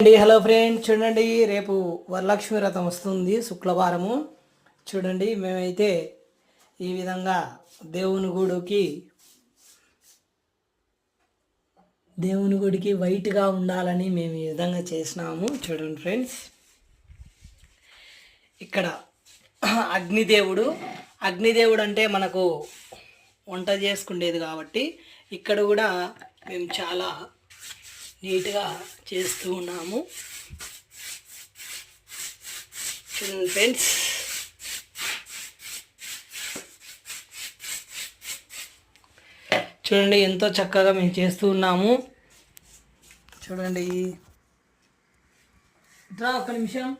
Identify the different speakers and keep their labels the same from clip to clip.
Speaker 1: అండి hello friend చూడండి రేపు వరలక్ష్మి వ్రతం వస్తుంది శుక్రవారము చూడండి మేమైతే ఈ విధంగా దేవుని గుడికి దేవుని గుడికి వైట్గా ఉండాలని మేము ఈ విధంగా చేసినాము. చూడండి ఫ్రెండ్స్ ఇక్కడ అగ్నిదేవుడు అగ్నిదేవుడు అంటే మనకు వంట చేసుకునేది కాబట్టి ఇక్కడ కూడా మేము చాలా నీట్గా చేస్తూ ఉన్నాము. చూడండి ఫ్రెండ్స్. చూడండి ఎంతో చక్కగా మేము చేస్తూ ఉన్నాము. చూడండి. ఇట్రా ఒక నిమిషం.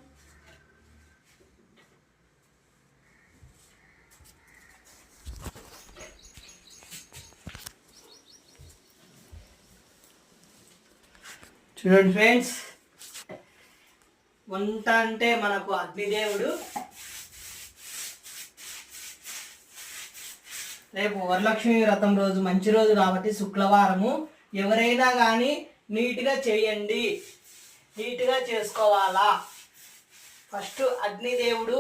Speaker 1: చూడండి ఫ్రెండ్స్ వంట అంటే మనకు అగ్నిదేవుడు. రేపు వరలక్ష్మి వ్రతం రోజు మంచి రోజు కాబట్టి శుక్రవారము ఎవరైనా కానీ నీట్గా చేయండి. నీట్గా చేసుకోవాలా? ఫస్ట్ అగ్నిదేవుడు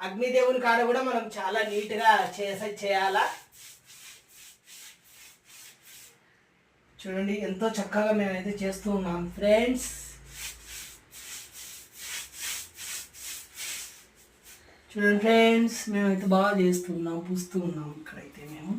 Speaker 1: అగ్నిదేవుని కాడ కూడా మనం చాలా నీట్గా చేసే చేయాలా? చూడండి ఎంతో చక్కగా మేమైతే చేస్తూ ఉన్నాం. ఫ్రెండ్స్ చూడండి ఫ్రెండ్స్ మేమైతే బాగా చేస్తున్నాం పూస్తూ ఉన్నాం ఇక్కడైతే మేము.